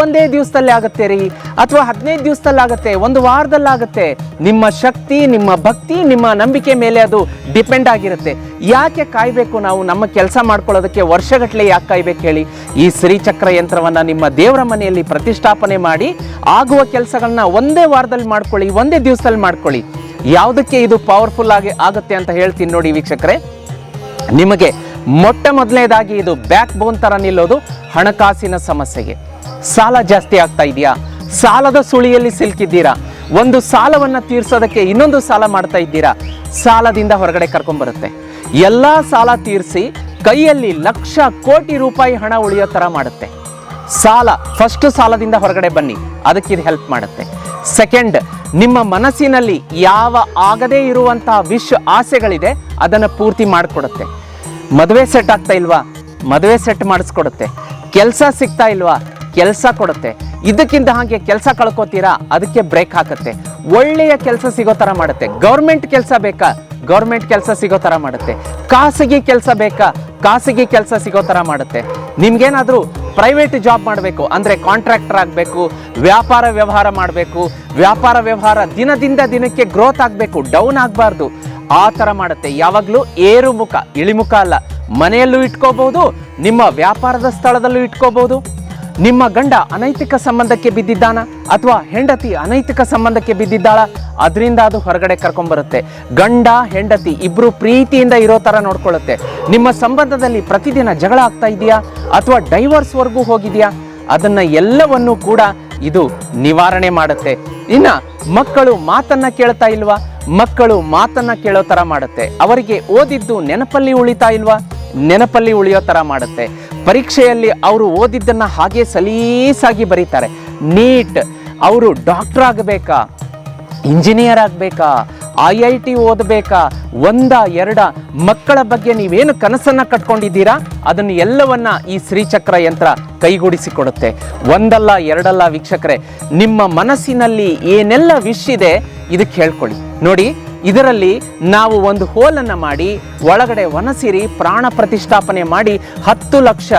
ಒಂದೇ ದಿವಸದಲ್ಲಿ ಆಗುತ್ತೆ ರೀ. ಅಥವಾ ಹದಿನೈದು ದಿವಸದಲ್ಲಿ ಆಗುತ್ತೆ, ಒಂದು ವಾರದಲ್ಲಾಗುತ್ತೆ ನಿಮ್ಮ ಶಕ್ತಿ, ನಿಮ್ಮ ಭಕ್ತಿ, ನಿಮ್ಮ ನಂಬಿಕೆ ಮೇಲೆ ಅದು ಡಿಪೆಂಡ್ ಆಗಿರುತ್ತೆ. ಯಾಕೆ ಕಾಯಬೇಕು ನಾವು? ನಮ್ಮ ಕೆಲಸ ಮಾಡ್ಕೊಳ್ಳೋದಕ್ಕೆ ವರ್ಷಗಟ್ಟಲೆ ಯಾಕೆ ಕಾಯ್ಬೇಕು ಹೇಳಿ? ಈ ಶ್ರೀಚಕ್ರ ಯಂತ್ರವನ್ನು ನಿಮ್ಮ ದೇವರ ಮನೆಯಲ್ಲಿ ಪ್ರತಿಷ್ಠಾಪನೆ ಮಾಡಿ, ಆಗುವ ಕೆಲಸಗಳನ್ನ ಒಂದೇ ವಾರದಲ್ಲಿ ಮಾಡ್ಕೊಳ್ಳಿ, ಒಂದೇ ದಿವಸದಲ್ಲಿ ಮಾಡ್ಕೊಳ್ಳಿ. ಯಾವುದಕ್ಕೆ ಇದು ಪವರ್ಫುಲ್ ಆಗಿ ಆಗುತ್ತೆ ಅಂತ ಹೇಳ್ತೀನಿ ನೋಡಿ ವೀಕ್ಷಕರೇ. ನಿಮಗೆ ಮೊಟ್ಟ ಮೊದಲನೇದಾಗಿ ಇದು ಬ್ಯಾಕ್ ಬೋನ್ ತರ ನಿಲ್ಲೋದು ಹಣಕಾಸಿನ ಸಮಸ್ಯೆಗೆ. ಸಾಲ ಜಾಸ್ತಿ ಆಗ್ತಾ ಇದೆಯಾ? ಸಾಲದ ಸುಳಿಯಲ್ಲಿ ಸಿಲುಕಿದ್ದೀರಾ? ಒಂದು ಸಾಲವನ್ನ ತೀರ್ಸೋದಕ್ಕೆ ಇನ್ನೊಂದು ಸಾಲ ಮಾಡ್ತಾ ಇದ್ದೀರಾ? ಸಾಲದಿಂದ ಹೊರಗಡೆ ಕರ್ಕೊಂಡ್ಬರುತ್ತೆ ಎಲ್ಲಾ ಸಾಲ ತೀರಿಸಿ ಕೈಯಲ್ಲಿ ಲಕ್ಷ ಕೋಟಿ ರೂಪಾಯಿ ಹಣ ಉಳಿಯೋ ತರ ಮಾಡುತ್ತೆ. ಸಾಲ ಫಸ್ಟ್ ಸಾಲದಿಂದ ಹೊರಗಡೆ ಬನ್ನಿ, ಅದಕ್ಕೆ ಇದು ಹೆಲ್ಪ್ ಮಾಡುತ್ತೆ. ಸೆಕೆಂಡ್ ನಿಮ್ಮ ಮನಸ್ಸಿನಲ್ಲಿ ಯಾವ ಆಗದೇ ಇರುವಂತಹ ವಿಶ್ ಆಸೆಗಳಿದೆ, ಅದನ್ನು ಪೂರ್ತಿ ಮಾಡಿಕೊಡುತ್ತೆ. ಮದುವೆ ಸೆಟ್ ಆಗ್ತಾ ಇಲ್ವಾ? ಮದುವೆ ಸೆಟ್ ಮಾಡಿಸ್ಕೊಡುತ್ತೆ. ಕೆಲಸ ಸಿಗ್ತಾ ಇಲ್ವಾ? ಕೆಲಸ ಕೊಡುತ್ತೆ. ಇದಕ್ಕಿಂತ ಹಾಗೆ ಕೆಲಸ ಕಳ್ಕೊತೀರಾ? ಅದಕ್ಕೆ ಬ್ರೇಕ್ ಹಾಕುತ್ತೆ. ಒಳ್ಳೆಯ ಕೆಲಸ ಸಿಗೋ ಥರ ಮಾಡುತ್ತೆ. ಗೌರ್ಮೆಂಟ್ ಕೆಲಸ ಬೇಕಾ? ಗೌರ್ಮೆಂಟ್ ಕೆಲಸ ಸಿಗೋ ಥರ ಮಾಡುತ್ತೆ. ಖಾಸಗಿ ಕೆಲಸ ಬೇಕಾ? ಖಾಸಗಿ ಕೆಲಸ ಸಿಗೋ ಥರ ಮಾಡುತ್ತೆ. ನಿಮ್ಗೇನಾದರೂ ಪ್ರೈವೇಟ್ ಜಾಬ್ ಮಾಡಬೇಕು, ಅಂದರೆ ಕಾಂಟ್ರಾಕ್ಟರ್ ಆಗಬೇಕು, ವ್ಯಾಪಾರ ವ್ಯವಹಾರ ಮಾಡಬೇಕು, ವ್ಯಾಪಾರ ವ್ಯವಹಾರ ದಿನದಿಂದ ದಿನಕ್ಕೆ ಗ್ರೋತ್ ಆಗಬೇಕು ಡೌನ್ ಆಗಬಾರ್ದು. ಆ ಥರ ಮಾಡುತ್ತೆ. ಯಾವಾಗಲೂ ಏರುಮುಖ, ಇಳಿಮುಖ ಅಲ್ಲ. ಮನೆಯಲ್ಲೂ ಇಟ್ಕೋಬಹುದು, ನಿಮ್ಮ ವ್ಯಾಪಾರದ ಸ್ಥಳದಲ್ಲೂ ಇಟ್ಕೋಬಹುದು. ನಿಮ್ಮ ಗಂಡ ಅನೈತಿಕ ಸಂಬಂಧಕ್ಕೆ ಬಿದ್ದಿದ್ದಾನ ಅಥವಾ ಹೆಂಡತಿ ಅನೈತಿಕ ಸಂಬಂಧಕ್ಕೆ ಬಿದ್ದಿದ್ದಾಳ? ಅದರಿಂದ ಅದು ಹೊರಗಡೆ ಕರ್ಕೊಂಡ್ಬರುತ್ತೆ ಗಂಡ, ಹೆಂಡತಿ ಇಬ್ಬರು ಪ್ರೀತಿಯಿಂದ ಇರೋ ತರ ನೋಡ್ಕೊಳ್ಳುತ್ತೆ. ನಿಮ್ಮ ಸಂಬಂಧದಲ್ಲಿ ಪ್ರತಿದಿನ ಜಗಳ ಆಗ್ತಾ ಇದೆಯಾ? ಅಥವಾ ಡೈವರ್ಸ್ವರೆಗೂ ಹೋಗಿದೆಯಾ? ಅದನ್ನ ಎಲ್ಲವನ್ನೂ ಕೂಡ ಇದು ನಿವಾರಣೆ ಮಾಡುತ್ತೆ. ಇನ್ನು ಮಕ್ಕಳು ಮಾತನ್ನ ಕೇಳ್ತಾ ಇಲ್ವಾ? ಮಕ್ಕಳು ಮಾತನ್ನ ಕೇಳೋ ತರ ಮಾಡುತ್ತೆ. ಅವರಿಗೆ ಓದಿದ್ದು ನೆನಪಲ್ಲಿ ಉಳಿತಾ ಇಲ್ವಾ? ನೆನಪಲ್ಲಿ ಉಳಿಯೋ ತರ ಮಾಡುತ್ತೆ. ಪರೀಕ್ಷೆಯಲ್ಲಿ ಅವರು ಓದಿದ್ದನ್ನು ಹಾಗೆ ಸಲೀಸಾಗಿ ಬರೀತಾರೆ. ನೀಟ್, ಅವರು ಡಾಕ್ಟರ್ ಆಗಬೇಕಾ? ಇಂಜಿನಿಯರ್ ಆಗಬೇಕಾ? ಐ ಐ ಟಿ ಓದಬೇಕಾ? ಒಂದ, ಎರಡ ಮಕ್ಕಳ ಬಗ್ಗೆ ನೀವೇನು ಕನಸನ್ನು ಕಟ್ಕೊಂಡಿದ್ದೀರಾ? ಅದನ್ನು ಎಲ್ಲವನ್ನ ಈ ಶ್ರೀಚಕ್ರ ಯಂತ್ರ ಕೈಗೂಡಿಸಿಕೊಡುತ್ತೆ. ಒಂದಲ್ಲ, ಎರಡಲ್ಲ ವೀಕ್ಷಕರೇ, ನಿಮ್ಮ ಮನಸ್ಸಿನಲ್ಲಿ ಏನೆಲ್ಲ ವಿಶ್ ಇದೆ ಇದಕ್ಕೆ ಹೇಳ್ಕೊಳ್ಳಿ ನೋಡಿ, ಇದರಲ್ಲಿ ನಾವು ಒಂದು ಹೋಲನ್ನು ಮಾಡಿ, ಒಳಗಡೆ ವನಸಿರಿ ಪ್ರಾಣ ಪ್ರತಿಷ್ಠಾಪನೆ ಮಾಡಿ ಹತ್ತು ಲಕ್ಷ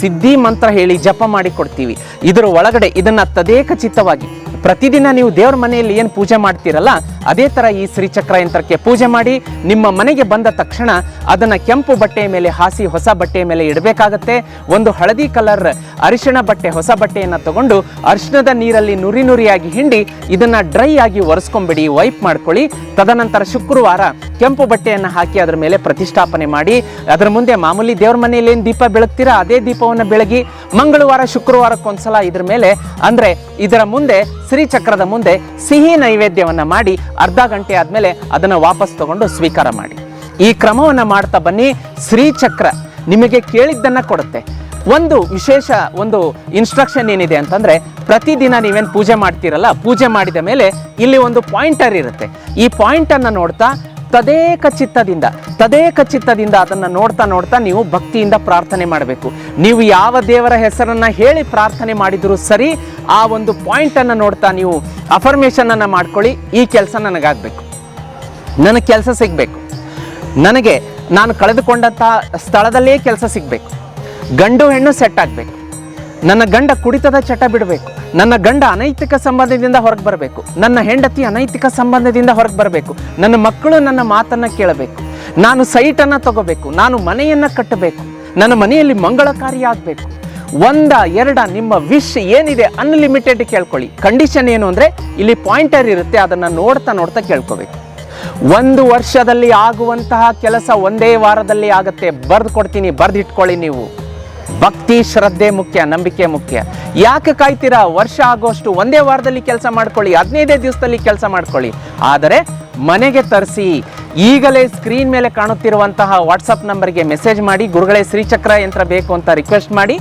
ಸಿದ್ಧಿ ಮಂತ್ರ ಹೇಳಿ ಜಪ ಮಾಡಿ ಕೊಡ್ತೀವಿ. ಇದರ ಒಳಗಡೆ ಇದನ್ನ ತದೇಕ ಚಿತ್ತವಾಗಿ ಪ್ರತಿದಿನ ನೀವು ದೇವ್ರ ಮನೆಯಲ್ಲಿ ಏನು ಪೂಜೆ ಮಾಡ್ತೀರಲ್ಲ, ಅದೇ ಥರ ಈ ಶ್ರೀಚಕ್ರ ಯಂತ್ರಕ್ಕೆ ಪೂಜೆ ಮಾಡಿ, ನಿಮ್ಮ ಮನೆಗೆ ಬಂದ ತಕ್ಷಣ ಅದನ್ನು ಕೆಂಪು ಬಟ್ಟೆಯ ಮೇಲೆ ಹಾಸಿ ಹೊಸ ಬಟ್ಟೆಯ ಮೇಲೆ ಇಡಬೇಕಾಗತ್ತೆ. ಒಂದು ಹಳದಿ ಕಲರ್ ಅರಿಶಿಣ ಬಟ್ಟೆ, ಹೊಸ ಬಟ್ಟೆಯನ್ನು ತಗೊಂಡು ಅರಿಶಿಣದ ನೀರಲ್ಲಿ ನುರಿ ನುರಿಯಾಗಿ ಹಿಂಡಿ ಇದನ್ನು ಡ್ರೈ ಆಗಿ ಒರೆಸ್ಕೊಂಬಿಡಿ, ವೈಪ್ ಮಾಡ್ಕೊಳ್ಳಿ. ತದನಂತರ ಶುಕ್ರವಾರ ಕೆಂಪು ಬಟ್ಟೆಯನ್ನು ಹಾಕಿ ಅದರ ಮೇಲೆ ಪ್ರತಿಷ್ಠಾಪನೆ ಮಾಡಿ, ಅದರ ಮುಂದೆ ಮಾಮೂಲಿ ದೇವ್ರ ಮನೆಯಲ್ಲಿ ಏನು ದೀಪ ಬೆಳಗ್ತೀರಾ, ಅದೇ ದೀಪವನ್ನು ಬೆಳಗಿ, ಮಂಗಳವಾರ, ಶುಕ್ರವಾರಕ್ಕೊಂದ್ಸಲ ಇದ್ರ ಮೇಲೆ, ಅಂದ್ರೆ ಇದರ ಮುಂದೆ ಶ್ರೀಚಕ್ರದ ಮುಂದೆ ಸಿಹಿ ನೈವೇದ್ಯವನ್ನು ಮಾಡಿ ಅರ್ಧ ಗಂಟೆ ಆದಮೇಲೆ ಅದನ್ನು ವಾಪಸ್ ತಗೊಂಡು ಸ್ವೀಕಾರ ಮಾಡಿ. ಈ ಕ್ರಮವನ್ನು ಮಾಡ್ತಾ ಬನ್ನಿ ಶ್ರೀಚಕ್ರ ನಿಮಗೆ ಕೇಳಿದ್ದನ್ನು ಕೊಡುತ್ತೆ. ಒಂದು ವಿಶೇಷ ಒಂದು ಇನ್ಸ್ಟ್ರಕ್ಷನ್ ಏನಿದೆ ಅಂತಂದರೆ, ಪ್ರತಿದಿನ ನೀವೇನು ಪೂಜೆ ಮಾಡ್ತೀರಲ್ಲ, ಪೂಜೆ ಮಾಡಿದ ಮೇಲೆ ಇಲ್ಲಿ ಒಂದು ಪಾಯಿಂಟರ್ ಇರುತ್ತೆ. ಈ ಪಾಯಿಂಟನ್ನು ನೋಡ್ತಾ ತದೇಕ ಚಿತ್ತದಿಂದ ತದೇಕ ಚಿತ್ತದಿಂದ ಅದನ್ನು ನೋಡ್ತಾ ನೋಡ್ತಾ ನೀವು ಭಕ್ತಿಯಿಂದ ಪ್ರಾರ್ಥನೆ ಮಾಡಬೇಕು. ನೀವು ಯಾವ ದೇವರ ಹೆಸರನ್ನು ಹೇಳಿ ಪ್ರಾರ್ಥನೆ ಮಾಡಿದರೂ ಸರಿ, ಆ ಒಂದು ಪಾಯಿಂಟನ್ನು ನೋಡ್ತಾ ನೀವು ಅಫರ್ಮೇಷನನ್ನು ಮಾಡ್ಕೊಳ್ಳಿ, ಈ ಕೆಲಸ ನನಗಾಗಬೇಕು. ನನಗೆ ಕೆಲಸ ಸಿಗಬೇಕು. ನನಗೆ ನಾನು ಕಳೆದುಕೊಂಡಂಥ ಸ್ಥಳದಲ್ಲೇ ಕೆಲಸ ಸಿಗಬೇಕು. ಗಂಡು ಹೆಣ್ಣು ಸೆಟ್ ಆಗಬೇಕು. ನನ್ನ ಗಂಡ ಕುಡಿತದ ಚಟ ಬಿಡಬೇಕು. ನನ್ನ ಗಂಡ ಅನೈತಿಕ ಸಂಬಂಧದಿಂದ ಹೊರಗೆ ಬರಬೇಕು. ನನ್ನ ಹೆಂಡತಿ ಅನೈತಿಕ ಸಂಬಂಧದಿಂದ ಹೊರಗೆ ಬರಬೇಕು. ನನ್ನ ಮಕ್ಕಳು ನನ್ನ ಮಾತನ್ನು ಕೇಳಬೇಕು. ನಾನು ಸೈಟನ್ನು ತಗೋಬೇಕು. ನಾನು ಮನೆಯನ್ನು ಕಟ್ಟಬೇಕು. ನನ್ನ ಮನೆಯಲ್ಲಿ ಮಂಗಳಕಾರಿ ಆಗಬೇಕು. ಒಂದ, ಎರಡ, ನಿಮ್ಮ ವಿಶ್ ಏನಿದೆ ಅನ್ಲಿಮಿಟೆಡ್ ಕೇಳ್ಕೊಳ್ಳಿ. ಕಂಡೀಷನ್ ಏನು ಅಂದರೆ ಇಲ್ಲಿ ಪಾಯಿಂಟರ್ ಇರುತ್ತೆ, ಅದನ್ನು ನೋಡ್ತಾ ನೋಡ್ತಾ ಕೇಳ್ಕೋಬೇಕು. ಒಂದು ವರ್ಷದಲ್ಲಿ ಆಗುವಂತಹ ಕೆಲಸ ಒಂದೇ ವಾರದಲ್ಲಿ ಆಗುತ್ತೆ. ಬರ್ದು ಕೊಡ್ತೀನಿ ಬರೆದಿಟ್ಕೊಳ್ಳಿ ನೀವು. ಭಕ್ತಿ ಶ್ರದ್ಧೆ ಮುಖ್ಯ, ನಂಬಿಕೆ ಮುಖ್ಯ. ಯಾಕೆ ಕಾಯ್ತೀರಾ? ವರ್ಷ ಆಗೋಷ್ಟು ಒಂದೇ ವಾರದಲ್ಲಿ ಕೆಲಸ ಮಾಡ್ಕೊಳ್ಳಿ, ಹದಿನೈದೇ ದಿವಸದಲ್ಲಿ ಕೆಲಸ ಮಾಡ್ಕೊಳ್ಳಿ. ಆದರೆ ಮನೆಗೆ ತರಿಸಿ, ಈಗಲೇ ಸ್ಕ್ರೀನ್ ಮೇಲೆ ಕಾಣುತ್ತಿರುವಂತಹ ವಾಟ್ಸಪ್ ನಂಬರ್ಗೆ ಮೆಸೇಜ್ ಮಾಡಿ, ಗುರುಗಳೇ ಶ್ರೀಚಕ್ರ ಯಂತ್ರ ಬೇಕು ಅಂತ ರಿಕ್ವೆಸ್ಟ್ ಮಾಡಿ,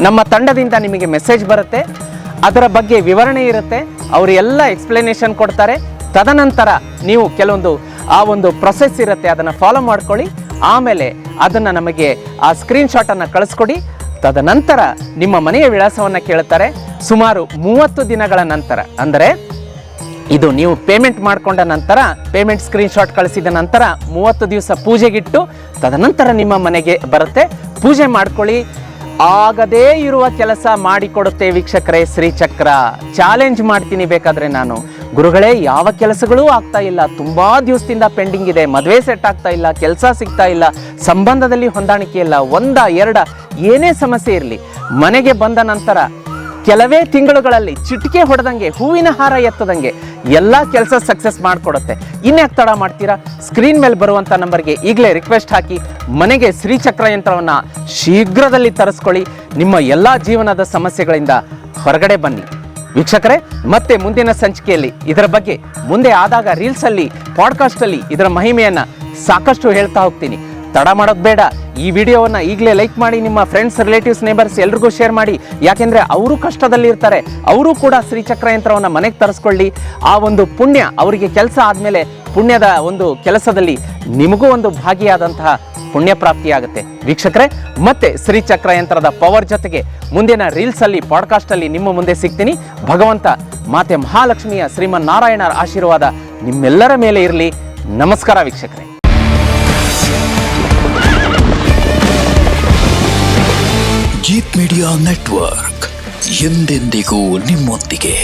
ನಮ್ಮ ತಂಡದಿಂದ ನಿಮಗೆ ಮೆಸೇಜ್ ಬರುತ್ತೆ. ಅದರ ಬಗ್ಗೆ ವಿವರಣೆ ಇರುತ್ತೆ. ಅವರು ಎಲ್ಲ ಎಕ್ಸ್ಪ್ಲನೇಷನ್ ಕೊಡ್ತಾರೆ. ತದನಂತರ ನೀವು ಕೆಲವೊಂದು, ಆ ಒಂದು ಪ್ರೊಸೆಸ್ ಇರುತ್ತೆ. ಅದನ್ನು ಫಾಲೋ ಮಾಡ್ಕೊಳ್ಳಿ. ಆಮೇಲೆ ಅದನ್ನು ನಮಗೆ ಆ ಸ್ಕ್ರೀನ್ಶಾಟನ್ನು ಕಳಿಸ್ಕೊಡಿ. ತದನಂತರ ನಿಮ್ಮ ಮನೆಯ ವಿಳಾಸವನ್ನು ಕೇಳ್ತಾರೆ. ಸುಮಾರು ಮೂವತ್ತು ದಿನಗಳ ನಂತರ, ಅಂದರೆ ಇದು ನೀವು ಪೇಮೆಂಟ್ ಮಾಡಿಕೊಂಡ ನಂತರ ಪೇಮೆಂಟ್ ಸ್ಕ್ರೀನ್ಶಾಟ್ ಕಳಿಸಿದ ನಂತರ ಮೂವತ್ತು ದಿವಸ ಪೂಜೆಗಿಟ್ಟು, ತದನಂತರ ನಿಮ್ಮ ಮನೆಗೆ ಬರುತ್ತೆ. ಪೂಜೆ ಮಾಡ್ಕೊಳ್ಳಿ. ಆಗದೇ ಇರುವ ಕೆಲಸ ಮಾಡಿಕೊಡುತ್ತೆ ವೀಕ್ಷಕರೇ ಶ್ರೀಚಕ್ರ. ಚಾಲೆಂಜ್ ಮಾಡ್ತೀನಿ ಬೇಕಾದರೆ ನಾನು. ಗುರುಗಳೇ, ಯಾವ ಕೆಲಸಗಳೂ ಆಗ್ತಾ ಇಲ್ಲ. ತುಂಬಾ ದಿವಸದಿಂದ ಪೆಂಡಿಂಗ್ ಇದೆ. ಮದುವೆ ಸೆಟ್ ಆಗ್ತಾ ಇಲ್ಲ, ಕೆಲಸ ಸಿಗ್ತಾ ಇಲ್ಲ. ಸಂಬಂಧದಲ್ಲಿ ಹೊಂದಾಣಿಕೆ ಇಲ್ಲ. ಒಂದ, ಎರಡ, ಏನೇ ಸಮಸ್ಯೆ ಇರಲಿ, ಮನೆಗೆ ಬಂದ ನಂತರ ಕೆಲವೇ ತಿಂಗಳುಗಳಲ್ಲಿ ಚಿಟಿಕೆ ಹೊಡೆದಂಗೆ, ಹೂವಿನ ಹಾರ ಎತ್ತದಂಗೆ ಎಲ್ಲ ಕೆಲಸ ಸಕ್ಸಸ್ ಮಾಡಿಕೊಡುತ್ತೆ. ಇನ್ಯಾಕೆ ತಡ ಮಾಡ್ತೀರಾ? ಸ್ಕ್ರೀನ್ ಮೇಲೆ ಬರುವಂಥ ನಂಬರ್ಗೆ ಈಗಲೇ ರಿಕ್ವೆಸ್ಟ್ ಹಾಕಿ, ಮನೆಗೆ ಶ್ರೀಚಕ್ರ ಯಂತ್ರವನ್ನು ಶೀಘ್ರದಲ್ಲಿ ತರಿಸ್ಕೊಳ್ಳಿ. ನಿಮ್ಮ ಎಲ್ಲ ಜೀವನದ ಸಮಸ್ಯೆಗಳಿಂದ ಹೊರಗಡೆ ಬನ್ನಿ. ವೀಕ್ಷಕರೇ, ಮತ್ತೆ ಮುಂದಿನ ಸಂಚಿಕೆಯಲ್ಲಿ ಇದರ ಬಗ್ಗೆ ಮುಂದೆ ಆದಾಗ ರೀಲ್ಸಲ್ಲಿ ಪಾಡ್ಕಾಸ್ಟಲ್ಲಿ ಇದರ ಮಹಿಮೆಯನ್ನು ಸಾಕಷ್ಟು ಹೇಳ್ತಾ ಹೋಗ್ತೀನಿ. ತಡ ಮಾಡೋದು ಬೇಡ. ಈ ವಿಡಿಯೋವನ್ನು ಈಗಲೇ ಲೈಕ್ ಮಾಡಿ, ನಿಮ್ಮ ಫ್ರೆಂಡ್ಸ್ ರಿಲೇಟಿವ್ಸ್ ನೇಬರ್ಸ್ ಎಲ್ರಿಗೂ ಶೇರ್ ಮಾಡಿ. ಯಾಕೆಂದರೆ ಅವರು ಕಷ್ಟದಲ್ಲಿ ಇರ್ತಾರೆ. ಅವರು ಕೂಡ ಶ್ರೀಚಕ್ರ ಯಂತ್ರವನ್ನು ಮನೆಗೆ ತರಿಸ್ಕೊಳ್ಳಿ. ಆ ಒಂದು ಪುಣ್ಯ ಅವರಿಗೆ ಕೆಲಸ ಆದಮೇಲೆ ಪುಣ್ಯದ ಒಂದು ಕೆಲಸದಲ್ಲಿ ನಿಮಗೂ ಒಂದು ಭಾಗಿಯಾದಂತಹ ಪುಣ್ಯ ಪ್ರಾಪ್ತಿಯಾಗುತ್ತೆ ವೀಕ್ಷಕರೇ, ಮತ್ತೆ ಶ್ರೀಚಕ್ರ ಯಂತ್ರದ ಪವರ್ ಜೊತೆಗೆ ಮುಂದಿನ ರೀಲ್ಸಲ್ಲಿ ಪಾಡ್ಕಾಸ್ಟಲ್ಲಿ ನಿಮ್ಮ ಮುಂದೆ ಸಿಗ್ತೀನಿ. ಭಗವಂತ, ಮಾತೆ ಮಹಾಲಕ್ಷ್ಮಿಯ ಶ್ರೀಮನ್ ನಾರಾಯಣರ ಆಶೀರ್ವಾದ ನಿಮ್ಮೆಲ್ಲರ ಮೇಲೆ ಇರಲಿ. ನಮಸ್ಕಾರ ವೀಕ್ಷಕರೇ. ಜೀತ್ ಮೀಡಿಯಾ ನೆಟ್ವರ್ಕ್ ಎಂದೆಂದಿಗೂ ನಿಮ್ಮೊಂದಿಗೆ.